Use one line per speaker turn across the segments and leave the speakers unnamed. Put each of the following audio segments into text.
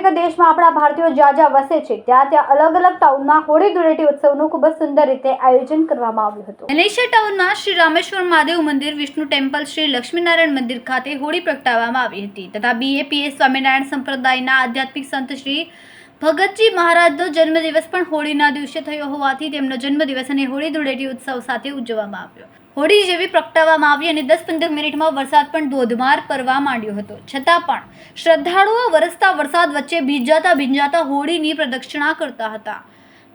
Africa દેશમાં આપણા ભારતીયો જ્યાં જ્યાં વસે છે. ત્યાં ત્યાં અલગ અલગ ટાઉનમાં હોળી ધૂળેટી ઉત્સવનું ખૂબ જ સુંદર રીતે આયોજન કરવામાં આવ્યું હતું. મલેશિયા ટાઉનમાં શ્રી રામેશ્વર મહાદેવ મંદિર, વિષ્ણુ ટેમ્પલ, શ્રી લક્ષ્મીનારાયણ મંદિર ખાતે હોળી પ્રગટાવવામાં આવી હતી તથા બીએપીએસ સ્વામિનારાયણ સંપ્રદાયના આધ્યાત્મિક સંત શ્રી ભગતજી મહારાજનો જન્મદિવસ પણ હોળીના દિવસે થયો હોવાથી તેમનો જન્મદિવસ અને હોળી ધૂળેટી ઉત્સવ સાથે ઉજવવામાં આવ્યો. હોળી જેવી પ્રગટાવવામાં આવી અને દસ પંદર મિનિટમાં વરસાદ પણ ધોધમાર પડવા માંડ્યો હતો. છતાં પણ શ્રદ્ધાળુઓ વરસતા વરસાદ વચ્ચે ભીંજાતા ભીંજાતા હોળીની પ્રદક્ષિણા કરતા હતા.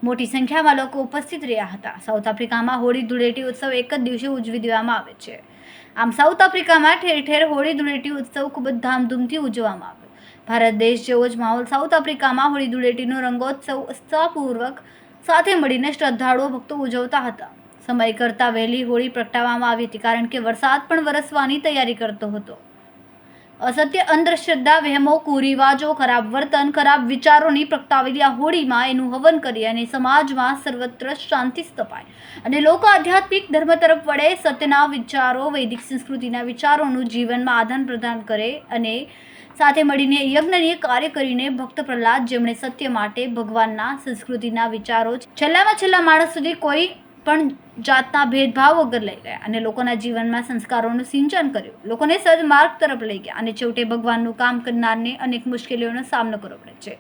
મોટી સંખ્યામાં લોકો ઉપસ્થિત રહ્યા હતા. સાઉથ આફ્રિકામાં હોળી ધૂળેટી ઉત્સવ એક જ દિવસે ઉજવી દેવામાં આવે છે. આમ સાઉથ આફ્રિકામાં ઠેર ઠેર હોળી ધૂળેટી ઉત્સવ ખૂબ જ ધામધૂમથી ઉજવવામાં આવ્યો ભારત દેશ જેવો જ માહોલ સાઉથ આફ્રિકામાં હોળી ધૂળેટીનો રંગોત્સવ ઉત્સાહપૂર્વક સાથે મળીને શ્રદ્ધાળુઓ ભક્તો ઉજવતા હતા. સમય કરતાં વહેલી હોળી પ્રગટાવવામાં આવી હતી કારણ કે વરસાદ પણ વરસવાની તૈયારી કરતો હતો. અસત્ય અંધશ્રદ્ધા, વહેમો, કુરિવાજો, ખરાબ વર્તન, ખરાબ વિચારોની પ્રગટાવેલી આ હોળીમાં એનું હવન કરી અને સમાજમાં સર્વત્ર શાંતિ સ્થપાય અને લોકો આધ્યાત્મિક ધર્મ તરફ વળે, સત્યના વિચારો, વૈદિક સંસ્કૃતિના વિચારોનું જીવનમાં આદાન પ્રદાન કરે અને સાથે મળીને યજ્ઞનીય કાર્ય કરીને ભક્ત પ્રહલાદ જેમણે સત્ય માટે ભગવાનના સંસ્કૃતિના વિચારો છેલ્લામાં છેલ્લા માણસ સુધી કોઈ પણ જાતના ભેદભાવ વગર લઈ ગયા અને લોકોના જીવનમાં સંસ્કારોનું સિંચન કર્યું. લોકોને સદમાર્ગ તરફ લઈ ગયા અને છેવટે ભગવાનનું કામ કરનારને અનેક મુશ્કેલીઓનો સામનો કરવો પડે છે.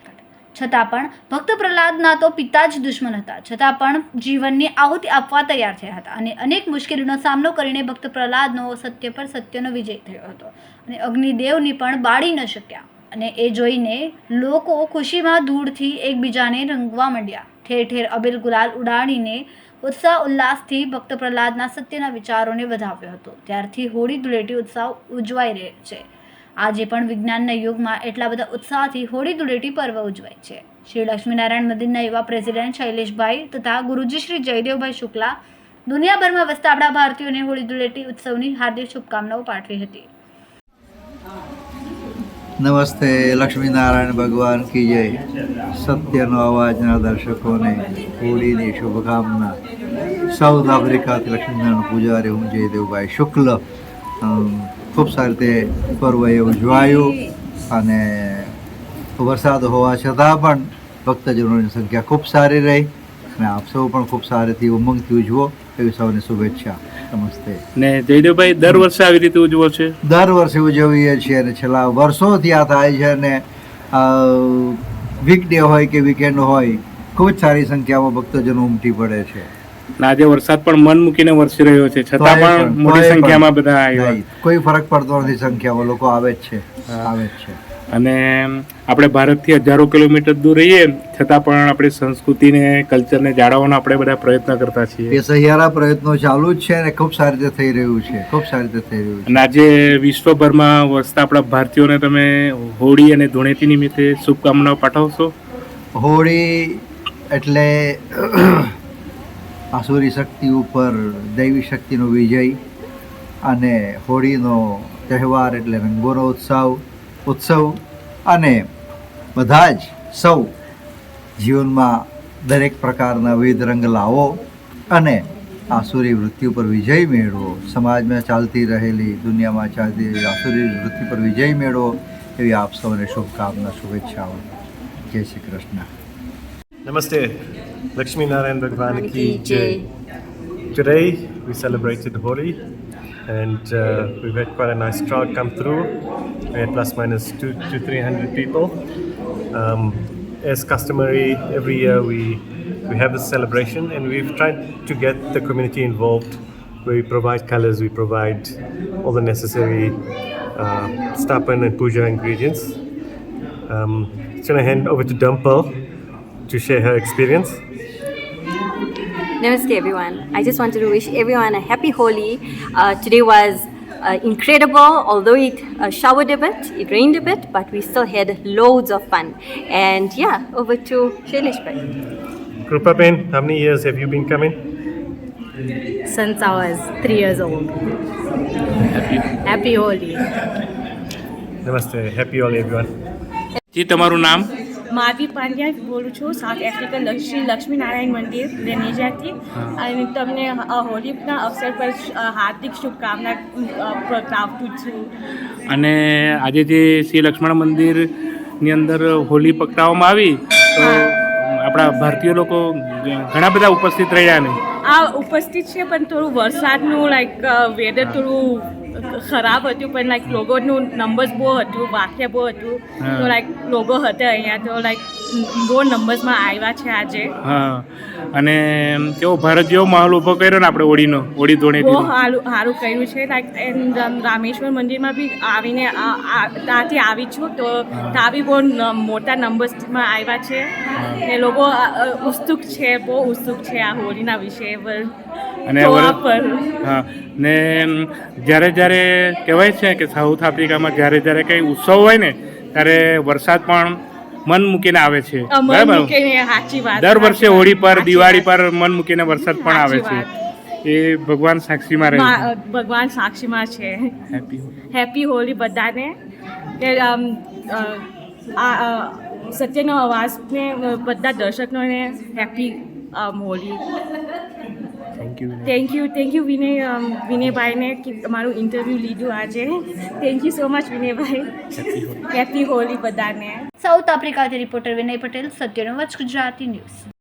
છતાં પણ ભક્ત પ્રહલાદના તો પિતા જ દુશ્મન હતા. છતાં પણ જીવનની આહુતિ આપવા તૈયાર થયા હતા અને અનેક મુશ્કેલીઓનો સામનો કરીને ભક્ત પ્રહલાદનો સત્ય પર સત્યનો વિજય થયો હતો અને અગ્નિદેવની પણ બાળી ન શક્યા. અને એ જોઈને લોકો ખુશીમાં ધૂળથી એકબીજાને રંગવા માંડ્યા. ઠેર ઠેર અબીલ ગુલાલ ઉડાડીને ઉત્સાહ, ઉલ્લાસથી ભક્ત પ્રહલાદના સત્યના વિચારોને વધાવ્યો હતો. ત્યારથી હોળી ધૂળેટી ઉત્સાહ ઉજવાઈ રહ્યો છે. આજે પણ વિજ્ઞાનના યુગમાં એટલા બધા ઉત્સાહથી હોળી ધૂળેટી પર્વ ઉજવાય છે. શ્રી લક્ષ્મીનારાયણ મંદિરના યુવા પ્રેસિડેન્ટ શૈલેષભાઈ તથા ગુરુજી શ્રી જયદેવભાઈ શુક્લા દુનિયાભરમાં વસતા આપણા ભારતીયોને હોળી ધૂળેટી ઉત્સવની હાર્દિક શુભકામનાઓ પાઠવી હતી.
નમસ્તે, લક્ષ્મીનારાયણ ભગવાન કી જય. સત્યનો અવાજના દર્શકોને હોળીની શુભકામના. સાઉથ આફ્રિકાથી લક્ષ્મીનારાયણ પૂજારી હું જયદેવભાઈ શુક્લ. ખૂબ સારી રીતે પર્વ એ ઉજવાયું અને વરસાદ હોવા છતાં પણ ભક્તજનોની સંખ્યા ખૂબ સારી રહી અને આપ સૌ પણ ખૂબ સારીથી ઉમંગથી ઉજવો એવી સૌને શુભેચ્છા. નમસ્તે.
ને જયદેવભાઈ દર વર્ષે આવી રીતે ઉજવો છે?
દર વર્ષે ઉજવીએ છીએ અને છેલ્લા વર્ષોથી આ થાય છે અને વીકડે હોય કે વીકેન્ડ હોય ખૂબ જ સારી સંખ્યામાં ભક્તજનો ઉમટી પડે છે.
આજે વરસાદ પણ મન મૂકીને વરસી રહ્યો છે. છતાં પણ મોટી સંખ્યામાં બધા
કોઈ ફરક પડતો નથી સંખ્યામાં લોકો આવે જ છે આવે જ છે.
અને આપણે ભારતથી હજારો કિલોમીટર દૂર રહીએ છતાં પણ આપણી સંસ્કૃતિને કલ્ચરને જાળવવાનો આપણે બધા પ્રયત્ન કરતા છીએ.
એ સહિયારા પ્રયત્નો ચાલુ જ છે અને ખૂબ સારી રીતે થઈ રહ્યું છે ખૂબ સારી રીતે થઈ રહ્યું છે.
અને આજે વિશ્વભરમાં વસતા આપણા ભારતીયોને તમે હોળી અને ધૂળેટી નિમિત્તે શુભકામનાઓ પાઠવશો?
હોળી એટલે આસુરી શક્તિ ઉપર દૈવી શક્તિનો વિજય અને હોળીનો તહેવાર એટલે રંગોનો ઉત્સવ. ઉત્સવ અને બધા જ સૌ જીવનમાં દરેક પ્રકારના વિવિધ રંગ લાવો અને આસુરી વૃત્તિ ઉપર વિજય મેળવો. સમાજમાં ચાલતી રહેલી દુનિયામાં ચાલતી રહેલી આસુરી વૃત્તિ પર વિજય મેળવો એવી આપ સૌને શુભકામના શુભેચ્છાઓ. જય શ્રી કૃષ્ણ.
નમસ્તે. લક્ષ્મીનારાયણ ભગવાન કી જય. Today we celebrated Holi. And uh, we've had quite a nice crowd come through. We had plus minus two to three hundred people. Um, as customary, every year we we have this celebration and we've tried to get the community involved. We provide colors, we provide all the necessary uh, stapan and puja ingredients. Um, just gonna hand over to Dumpel to share her experience.
Namaste everyone. I just wanted to wish everyone a happy Holi. Uh, today was uh, incredible, although it uh, showered a bit, it rained a bit, but we still had loads of fun. And yeah, over to Shailesh Bhai.
Krupa Ben, how many years have you been coming?
since I was three years old. Happy Holi.
Namaste, happy Holi everyone.
જી તમારું નામ
મારવી પાંડ્યા બોલું છું south African Lakshmi Laxminarayan મંદિર રેનેજાથી. અને તમને હોલીના અવસર પર હાર્દિક શુભકામના પ્રાપ્તું છું.
અને આજે જે શ્રી લક્ષ્મણ મંદિરની અંદર હોલી પકડાવવામાં આવી તો આપણા ભારતીય લોકો ઘણા બધા ઉપસ્થિત રહ્યા ને?
આ ઉપસ્થિત છે પણ થોડું વરસાદનું લાઈક વેધર થોડું ખરાબ હતું પણ લાઈક લોગોનું નંબર્સ બહુ હતું વાક્ય બહુ હતું. તો લાઈક લોગો હતા અહીંયા તો લાઈક બહુ નંબર્સમાં આવ્યા છે આજે.
હા. અને કેવો ભારત જેવો માહોલ ઊભો કર્યો ને આપણે હોળીનો હોળી ધૂળેટી
સારું સારું કર્યું છે. લાઈક રામેશ્વર મંદિરમાં બી આવીને ત્યાંથી આવી છું. તો ત્યાં બી બહુ મોટા નંબર્સમાં આવ્યા છે. એ લોકો ઉત્સુક છે બહુ ઉત્સુક છે આ હોળીના વિશે.
અને હા ને જ્યારે જ્યારે કહેવાય છે કે સાઉથ આફ્રિકામાં જ્યારે જ્યારે કંઈ ઉત્સવ હોય ને ત્યારે વરસાદ પણ મન મૂકીને આવે છે. બરાબર?
સાચી વાત
દર વર્ષે હોળી પર દિવાળી પર મન મૂકીને વરસાદ પણ આવે છે. એ ભગવાન સાક્ષીમાં રહે
ભગવાન સાક્ષીમાં છે.
હેપી
હેપી હોળી બધાને. સત્યનો અવાજને અ, બધા દર્શકોને happy
Holi thank
you thank you thank you Vinay વિનયભાઈને કે તમારું ઇન્ટરવ્યૂ લીધું આજે. Thank you so much Vinaybhai happy Holi બધાને.
સાઉથ આફ્રિકાથી રિપોર્ટર વિનય પટેલ સત્યનો વચ ગુજરાતી ન્યૂઝ